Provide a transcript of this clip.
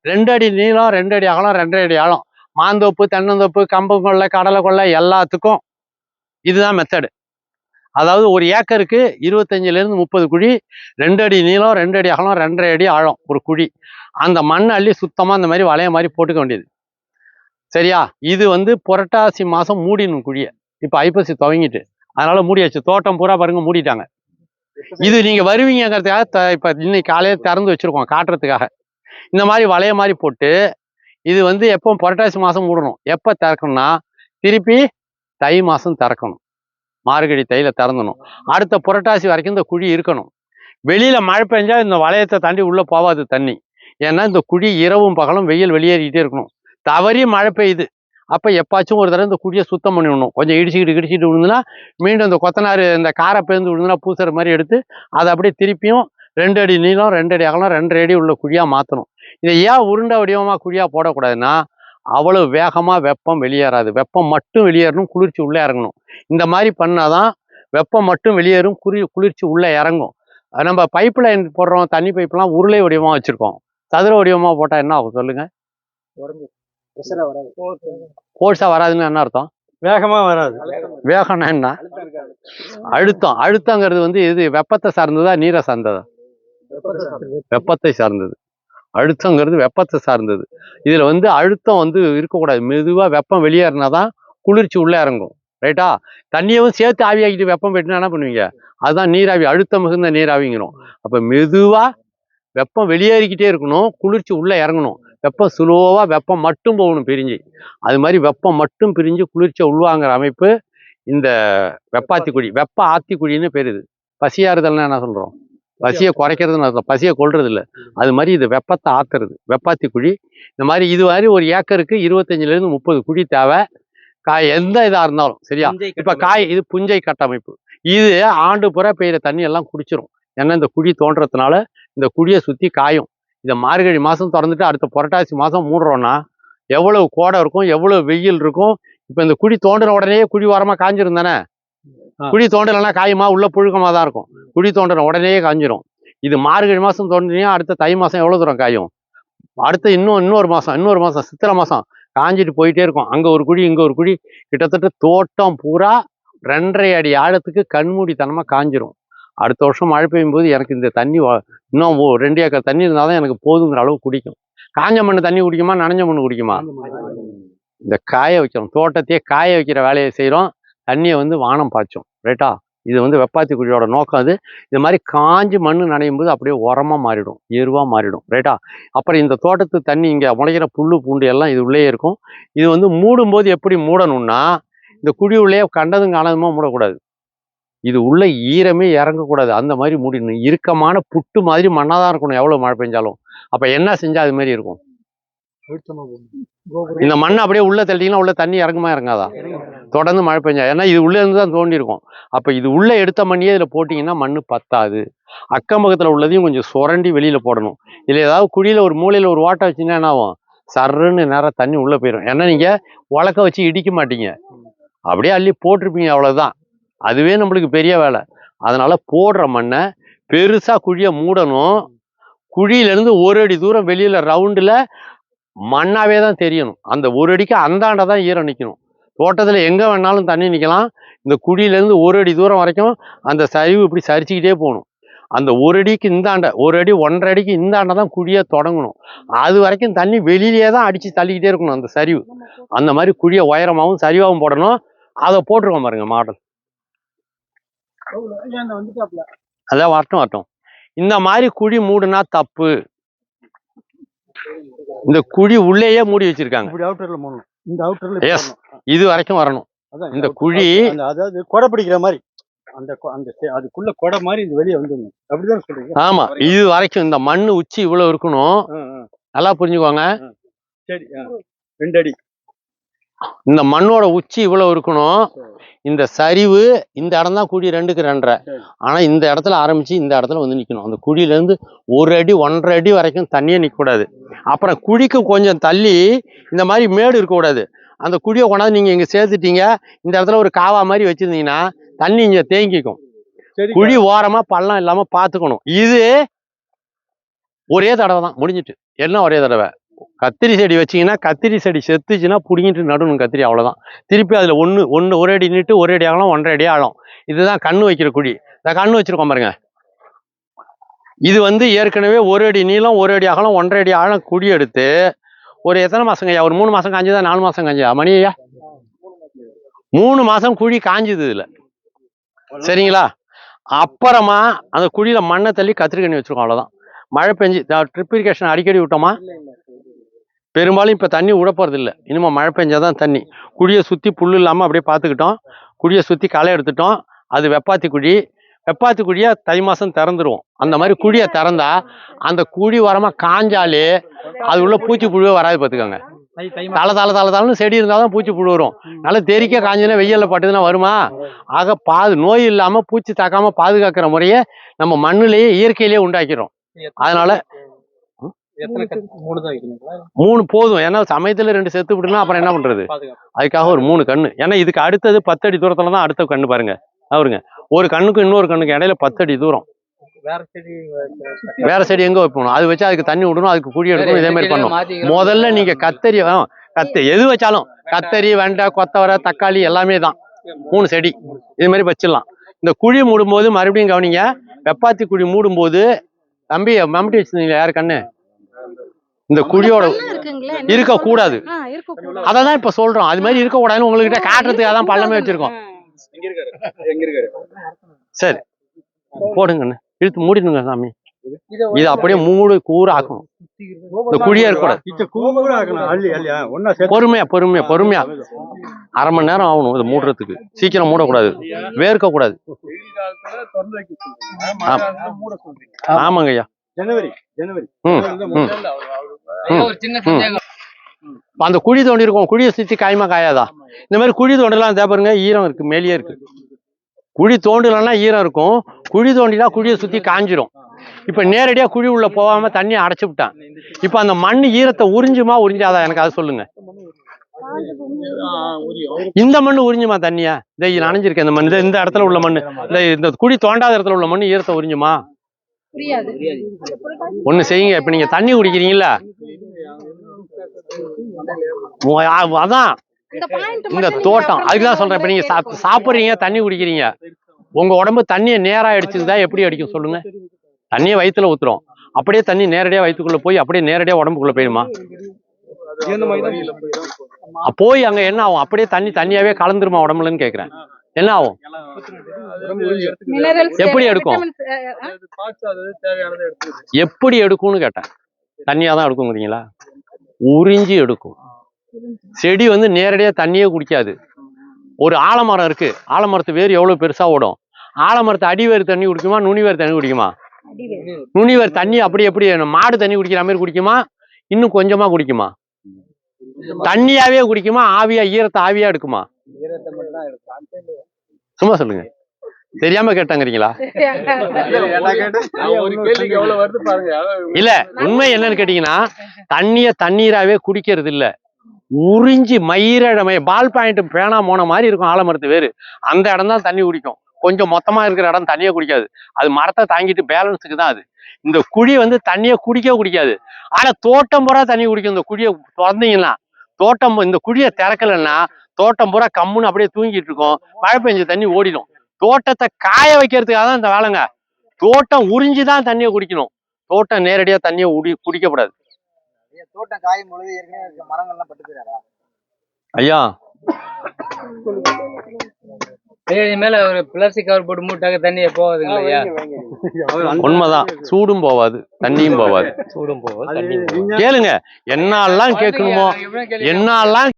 ரெண்டு அடி நீளம் ரெண்டு அடி அகலம் ரெண்டரை அடி ஆழம். மாந்தோப்பு தென்னந்தோப்பு கம்பம் கொள்ளை கடலை கொள்ளை எல்லாத்துக்கும் இதுதான் மெத்தடு அதாவது ஒரு ஏக்கருக்கு இருபத்தஞ்சிலேருந்து முப்பது குழி ரெண்டு அடி நீளம் ரெண்டு அடி அகலம் ரெண்டரை அடி ஆழம் ஒரு குழி. அந்த மண்ணை அள்ளி சுத்தமாக இந்த மாதிரி வளைய மாதிரி போட்டுக்க வேண்டியது. சரியா? இது வந்து புரட்டாசி மாதம் மூடினும் குழியை. இப்போ ஐப்பசி துவங்கிட்டு. அதனால மூடியாச்சு. தோட்டம் பூரா பாருங்க மூடிட்டாங்க. இது நீங்கள் வருவீங்கிறதுக்காக த- இன்னைக்கு காலையில் திறந்து வச்சிருக்கோம் காட்டுறதுக்காக. இந்த மாதிரி வளைய மாதிரி போட்டு இது வந்து எப்போ புரட்டாசி மாதம் மூடணும். எப்போ திறக்கணும்னா திருப்பி தை மாதம் திறக்கணும். மார்கழி தையில திறந்தணும் அடுத்த புரட்டாசி வரைக்கும் இந்த குழி இருக்கணும். வெளியில் மழை பெஞ்சா இந்த வளையத்தை தாண்டி உள்ளே போகாது தண்ணி. ஏன்னா இந்த குழி இரவும் பகலும் வெயில் வெளியேறிக்கிட்டே இருக்கணும். தவறி மழை பெய்யுது. அப்போ எப்பாச்சும் ஒரு தடவை இந்த குழியை சுத்தம் பண்ணி விடணும். கொஞ்சம் இடிச்சுக்கிட்டு இடிச்சுட்டு விழுந்துன்னா மீண்டும் இந்த கொத்தனார் இந்த காரை பேருந்து விழுந்துனா பூசுற மாதிரி எடுத்து அதை அப்படியே திருப்பியும் ரெண்டு அடி நீளம் ரெண்டு அடி அகலம் ரெண்டரை அடி உள்ள குழியாக மாற்றணும் இதை ஏன் உருண்டை வடிவமா குழியா போடக்கூடாதுன்னா அவ்வளவு வேகமா வெப்பம் வெளியேறாது. வெப்பம் மட்டும் வெளியேறணும் குளிர்ச்சி உள்ளே இறங்கணும். இந்த மாதிரி பண்ணாதான் வெப்பம் மட்டும் வெளியேறும் குளி குளிர்ச்சி உள்ளே இறங்கும். நம்ம பைப் லைன் போடுறோம் தண்ணி பைப்லாம் உருளை வடிவமா வச்சிருக்கோம். சதுர வடிவமா போட்டா என்ன ஆகும் சொல்லுங்க? கோர்ஸா வராதுன்னு என்ன அர்த்தம்? வேகமா வராது. வேகம்னா என்ன? அழுத்தம். அழுத்தங்கிறது வந்து இது வெப்பத்தை சார்ந்ததா நீரை சார்ந்ததா. வெப்பத்தை சார்ந்தது. அழுத்தங்கிறது வெப்பத்தை சார்ந்தது. இதில் வந்து அழுத்தம் வந்து இருக்கக்கூடாது. மெதுவாக வெப்பம் வெளியேறினா தான் குளிர்ச்சி உள்ளே இறங்கும். ரைட்டா தண்ணியவும் சேர்த்து ஆவியாக்கிட்டு வெப்பம் போயிட்டுனா என்ன பண்ணுவீங்க? அதுதான் நீராவி அழுத்தம் மிகுந்த நீராவிங்கிறோம். அப்போ மெதுவாக வெப்பம் வெளியேறிக்கிட்டே இருக்கணும். குளிர்ச்சி உள்ளே இறங்கணும். வெப்பம் சுலோவாக வெப்பம் மட்டும் போகணும் பிரிஞ்சு. அது மாதிரி வெப்பம் மட்டும் பிரிஞ்சு குளிர்ச்சியை உள்வாங்கிற அமைப்பு இந்த வெப்பாத்தி குழி வெப்ப ஆத்தி குழின்னு பேர் இது. பசியாறுதல்னா என்ன சொல்கிறோம் பசியை குறைக்கிறதுன்னு அர்த்தம். பசியை கொல்றது இல்ல அது மாதிரி இது வெப்பத்தை ஆத்துறது. வெப்பாத்தி குழி. இந்த மாதிரி இது மாதிரி ஒரு ஏக்கருக்கு இருபத்தஞ்சுல இருந்து முப்பது குழி தேவை. காய் எந்த இதா இருந்தாலும் சரியா? இப்ப காய் இது புஞ்சை கட்டமைப்பு. இது ஆண்டு புற பெய்யுற தண்ணி எல்லாம் குடிச்சிரும். ஏன்னா இந்த குழி தோன்றதுனால இந்த குழியை சுத்தி காயும். இதை மார்கழி மாசம் திறந்துட்டு அடுத்த புரட்டாசி மாசம் மூடுறோம்னா எவ்வளவு கோடை இருக்கும் எவ்வளவு வெயில் இருக்கும். இப்ப இந்த குழி தோண்டின உடனே குழி ஓரமா காஞ்சிரும் தானே? ஆ. குழி தோண்டலைன்னா காயுமா? உள்ள புழுக்கமா தான் இருக்கும். குழி தோண்டின உடனே காஞ்சிரும். இது மார்கழி மாசம் தோண்டினா அடுத்த தை மாசம் எவ்வளவு தூரம் காயும்? அடுத்த இன்னும் இன்னொரு மாசம் இன்னொரு மாசம் சித்திரை மாசம் காஞ்சிட்டு போயிட்டே இருக்கும். அங்க ஒரு குழி இங்க ஒரு குழி. கிட்டத்தட்ட தோட்டம் பூரா ரெண்டரை அடி ஆழத்துக்கு கண்மூடித்தனமா காஞ்சிரும். அடுத்த வருஷம் மழை பெய்யும் போது எனக்கு இந்த தண்ணி இன்னும் ரெண்டு ஏக்கர் தண்ணி இருந்தாதான் எனக்கு போதுங்கிற அளவு குடிக்கும். காஞ்ச மண்ணு தண்ணி குடிக்குமா? நனைஞ்ச மண்ணு குடிக்குமா? இந்த காய வைக்கிறோம். தோட்டத்தையே காய வைக்கிற வேலையை செய்கிறோம் தண்ணியை வந்து வானம் பாய்ச்சோம் ரைட்டா இது வந்து வெப்பாத்தி குழியோட நோக்கம் அது. இது மாதிரி காஞ்சு மண்ணு நனையும் போது அப்படியே உரமாக மாறிடும் எருவாக மாறிடும் ரைட்டா அப்புறம் இந்த தோட்டத்து தண்ணி இங்கே முளைக்கிற புல்லு பூண்டு எல்லாம் இது உள்ளே இருக்கும். இது வந்து மூடும்போது எப்படி மூடணும்னா இந்த குழி உள்ளே கண்டதும் காணதுமா மூடக்கூடாது. இது உள்ள ஈரமே இறங்கக்கூடாது அந்த மாதிரி மூடிடணும். இறுக்கமான புட்டு மாதிரி மண்ணாக தான் இருக்கணும் எவ்வளோ மழை பெஞ்சாலும். அப்போ என்ன செஞ்சால் அது மாதிரி இருக்கும்? இந்த மண்ணை அப்படியே உள்ள தள்ளிட்டீங்கன்னா உள்ள தண்ணி இறங்குமா இறங்காதா? தொடர்ந்து மழை பெஞ்சா ஏன்னா இது உள்ள இருந்து தான் தோண்டி இருக்கும் அப்ப இது உள்ள எடுத்த மண்ணியே இதுல போட்டீங்கன்னா மண்ணு பத்தாது. அக்கம் பக்கத்துல உள்ளதையும் கொஞ்சம் சுரண்டி வெளியில போடணும். இல்ல ஏதாவது குழியில ஒரு மூலையில ஒரு ஓட்டை வச்சீங்கன்னா என்ன ஆகும்? சர்ருன்னு நேரம் தண்ணி உள்ள போயிடும். ஏன்னா நீங்க உலக்க வச்சு இடிக்க மாட்டீங்க. அப்படியே அள்ளி போட்டிருப்பீங்க அவ்வளவுதான். அதுவே நம்மளுக்கு பெரிய வேலை. அதனால போடுற மண்ணை பெருசா குழியை மூடணும். குழியில இருந்து ஒரு அடி தூரம் வெளியில ரவுண்டுல மண்ணாவே தான் தெரியணும். அந்த ஒரு அடிக்கு அந்தாண்ட தான் ஈரம் நிற்கணும் தோட்டத்தில் எங்கே வேணாலும் தண்ணி நிற்கலாம் இந்த குழியிலேருந்து ஒரு அடி தூரம் வரைக்கும் அந்த சரிவு இப்படி சரிச்சுக்கிட்டே போகணும். அந்த ஒரு அடிக்கு இந்தாண்ட ஒரு அடி ஒன்றரை அடிக்கு இந்தாண்ட தான் குழியை தொடங்கணும். அது வரைக்கும் தண்ணி வெளியிலேயே தான் அடித்து தள்ளிக்கிட்டே இருக்கணும் அந்த சரிவு. அந்த மாதிரி குழியை உயரமாகவும் சரிவாகவும் போடணும். அதை போட்டிருக்கோம் பாருங்க மாடல். அதான் வரட்டும் வரட்டும். இந்த மாதிரி குழி மூடுனா தப்பு. இந்த குழி உள்ளேயே மூடி வச்சிருக்காங்க. இப்படி அவுட்டர்ல மூடணும். இந்த அவுட்டர்ல Yes. இது வரைக்கும் வரணும். இந்த குழி அதாவது கொடை பிடிக்கிற மாதிரி. அந்த அந்த அதுக்குள்ள கொடை மாதிரி இது வெளியே வந்துடணும். அப்படிதான் சொல்றீங்க? ஆமா. இது வரைக்கும் இந்த மண்ணு உச்சி இவ்வளவு இருக்கணும். நல்லா புரிஞ்சுக்கோங்க. சரி. ரெண்டு அடி. இந்த மண்ணோட உச்சி இவ்வளவு இருக்கணும். இந்த சரிவு இந்த இடம் தான் குழி ரெண்டுக்கு ரெண்டரை. ஆனா இந்த இடத்துல ஆரம்பிச்சு இந்த இடத்துல வந்து நிக்கணும். அந்த குழியில இருந்து ஒரு அடி ஒன்றரை அடி வரைக்கும் தண்ணியே நிக்க கூடாது அப்புறம் குழிக்கு கொஞ்சம் தள்ளி இந்த மாதிரி மேடு இருக்கக்கூடாது. அந்த குழியை கொண்டாந்து நீங்க இங்க சேர்த்துட்டீங்க. இந்த இடத்துல ஒரு காவா மாதிரி வச்சிருந்தீங்கன்னா தண்ணி இங்க தேங்கிக்கும். குழி ஓரமா பள்ளம் இல்லாம பாத்துக்கணும். இது ஒரே தடவை தான் முடிஞ்சிட்டு. என்ன ஒரே தடவை? கத்திரி செடி வச்சீங்கன்னா கத்திரி செடி செத்துச்சுன்னா பிடிங்கிட்டு நடணும் கத்திரி அவ்வளோதான் திருப்பி அதில் ஒன்று ஒன்று ஒரு அடி நிட்டு ஒரு அடி ஆகலாம் ஒன்றரை அடி ஆழம் இதுதான் கண்ணு வைக்கிற குழி. இந்த கண்ணு வச்சிருக்கோம் பாருங்க. இது வந்து ஏற்கனவே ஒரு அடி நீளம் ஒரு அடி அகலம் ஒன்றரை அடி ஆழம் குழி எடுத்து ஒரு எத்தனை மாசங்க ஐயா? ஒரு மூணு மாசம் காஞ்சதா? நாலு மாசம் காஞ்சதா? மணி ஐயா? மூணு மாசம் குழி காஞ்சுது இதுல. சரிங்களா? அப்புறமா அந்த குழியில் மண்ணை தள்ளி கத்திரிக்கண்ணி வச்சிருக்கோம் அவ்வளவுதான். மழை பெஞ்சு ட்ரிப் இரிகேஷன் அடிக்கடி விட்டோமா? பெரும்பாலும் இப்போ தண்ணி விட போகிறது இல்லை இனிமே மழை பெஞ்சாதான் தண்ணி. குழியை சுற்றி புல் இல்லாமல் அப்படியே பார்த்துக்கிட்டோம் குழியை சுற்றி களை எடுத்துட்டோம். அது வெப்பாத்தி குழி. வெப்பாத்தி குழியை தை மாதம் திறந்துருவோம். அந்த மாதிரி குழியை திறந்தா அந்த குழி வரமாக காஞ்சாலே அது உள்ள பூச்சி புழுவே வராது பார்த்துக்கோங்க தலை தலை தலை தலைன்னு செடி இருந்தால் தான் பூச்சி புழு வரும். நல்லா தெறிக்க காஞ்சினா வெயிலில் பட்டுதுன்னா வருமா? ஆக பாது நோய் இல்லாமல் பூச்சி தாக்காமல் பாதுகாக்கிற முறையை நம்ம மண்ணிலேயே இயற்கையிலேயே உண்டாக்கிறோம். அதனால மூணு போதும். ஏன்னா சமயத்தில் ரெண்டு செத்து விட்டுனா அப்புறம் என்ன பாதுகாப்பு. அதுக்காக ஒரு மூணு கண்ணு. ஏன்னா இதுக்கு அடுத்தது பத்தடி தூரத்துல தான் அடுத்த கண்ணு பாருங்க. அவருங்க ஒரு கண்ணுக்கும் இன்னொரு கண்ணுக்கு இடையில பத்தடி தூரம். வேற செடி வேற செடி எங்க வைப்பணும் அது வச்சு அதுக்கு தண்ணி விடணும் அதுக்கு குழி எடுக்கணும் இதே மாதிரி பண்ணணும். முதல்ல நீங்க கத்தரி ஆ, கத்த எது வச்சாலும் கத்தரி வெண்டை கொத்தவரை தக்காளி எல்லாமே தான். மூணு செடி. இது மாதிரி வச்சிடலாம். இந்த குழி மூடும்போது மறுபடியும் கவனிங்க வெப்பாத்தி குழி மூடும்போது தம்பி மம்முட்டி வச்சிருந்தீங்க யாரு கண்ணு? இந்த குழியோட இருக்குங்களே இருக்க கூடாது. ஆ இருக்க அதை தான் இப்ப சொல்றோம். அது மாதிரி இருக்க கூடாதுன்னு உங்ககிட்ட காட்டுறதுக்காக தான் பள்ளமே வச்சிருக்கோம். எங்க இருக்காரு. எங்க இருக்காரு? சரி. போடுங்கண்ணே. இழுத்து மூடிடுங்க சாமி. இது அப்படியே மூடு கூறு ஆக்கணும். இந்த குழியா சேர்த்து. பொறுமையா பொறுமையா பொறுமையா. அரை மணி நேரம் ஆகணும் இதை மூடுறதுக்கு. சீக்கிரம் மூடக்கூடாது. வேர்க்க கூடாது ஆமாங்க ஐயா ஜனவரி ஜனவரி. ஒரு சின்ன சந்தேகம். இப்ப அந்த குழி தோண்டி இருக்கும். குழியை சுத்தி காயுமா காயாதா? இந்த மாதிரி குழி தோண்டலாம். தேப்பாருங்க ஈரம் இருக்கு மேலேயே இருக்கு. குழி தோண்டலன்னா ஈரம் இருக்கும். குழி தோண்டினா குழியை சுத்தி காஞ்சிரும். இப்ப நேரடியா குழி உள்ள போகாம தண்ணி அடைச்சு விட்டான். இப்ப அந்த மண் ஈரத்தை உறிஞ்சுமா உறிஞ்சாதா? எனக்கு அதை சொல்லுங்க. இந்த மண்ணு உறிஞ்சுமா தண்ணியா? இந்த இது நனைஞ்சிருக்கேன் இந்த மண் இந்த- இடத்துல உள்ள மண் இந்த இந்த குழி தோண்டாத இடத்துல உள்ள மண் ஈரத்தை உறிஞ்சுமா? ஒண்ணு செய்யுங்க. இப்ப நீங்க தண்ணி குடிக்கிறீங்களா அதான். இந்த பாயிண்ட் இந்த தோட்டம். அதுக்கு தான் சொல்றேன். இப்ப நீங்க சாப்- சாப்பிடுறீங்க தண்ணி குடிக்கிறீங்க. உங்க உடம்பு தண்ணியை நேரா அடிச்சுதா எப்படி அடிக்கும் சொல்லுங்க. தண்ணியை வயித்துல ஊத்துறோம். அப்படியே தண்ணி நேரடியா வயித்துக்குள்ள போய் அப்படியே நேரடியா உடம்புக்குள்ள போயிடுமா? போய் அங்க என்ன ஆகும்? அப்படியே தண்ணி தண்ணியாவே கலந்துருமா உடம்புலன்னு கேக்குறேன். என்ன ஆகும்? எப்படி எடுக்கும்? எப்படி எடுக்கும்னு கேட்டேன். தண்ணியா தான் எடுக்குங்கிறீங்களா? உறிஞ்சி எடுக்கும். செடி வந்து நேரடியா தண்ணியே குடிக்காது. ஒரு ஆலமரம் இருக்கு. ஆலமரத்து வேர் எவ்வளவு பெருசா ஓடும்? ஆலமரத்து அடிவேர் தண்ணி குடிக்குமா? நுனிவேர் தண்ணி குடிக்குமா? நுனிவேர் தண்ணி அப்படி எப்படி மாடு தண்ணி குடிக்கிற மாதிரி குடிக்குமா? இன்னும் கொஞ்சமா குடிக்குமா? தண்ணியாவே குடிக்குமா? ஆவியா ஈரத்தை ஆவியா எடுக்குமா? சும்மா சொல்லுங்க. தெரியாம கேட்டாங்கிறீங்களா? இல்ல உண்மை என்னன்னு கேட்டீங்கன்னா தண்ணிய தண்ணீராவே குடிக்கிறது இல்ல உறிஞ்சி மயிரடமை பால் பாயிண்ட் பேனா போன மாதிரி இருக்கும் ஆலமரத்து வேறு அந்த இடம் தான் தண்ணி குடிக்கும். கொஞ்சம் மொத்தமா இருக்கிற இடம் தண்ணியே குடிக்காது. அது மரத்தை தாங்கிட்டு பேலன்ஸுக்கு தான் அது. இந்த குழி வந்து தண்ணியை குடிக்க குடிக்காது. ஆனா தோட்டம் பூரா தண்ணி குடிக்கும். இந்த குழியை திறந்தீங்கன்னா தோட்டம் இந்த குழியை திறக்கலைன்னா தோட்டம் பூரா கம்முன்னு அப்படியே தூங்கிட்டு இருக்கும். மழை பெஞ்ச தண்ணி ஓடிடும். தோட்டத்தை காய வைக்கிறதுக்காக தான் இந்த வேலைங்க. தோட்டம் உறிஞ்சி தான் தண்ணியை குடிக்கணும். தோட்டம் நேரடியா தண்ணியை உடி குடிக்கப்படாது. தோட்டம் காயும் பொழுது ஏற்கனவே மரங்கள்லாம் பட்டு ஐயா. மேல ஒரு பிளாஸ்டிக் கவர் போட்டு மூட்டாக்க தண்ணி போகுதுங்க ஐயா? உண்மைதான். சூடும் போவாது. தண்ணியும் போவாது. சூடும் நீங்க கேளுங்க. என்னெல்லாம் கேட்கணுமோ என்னெல்லாம்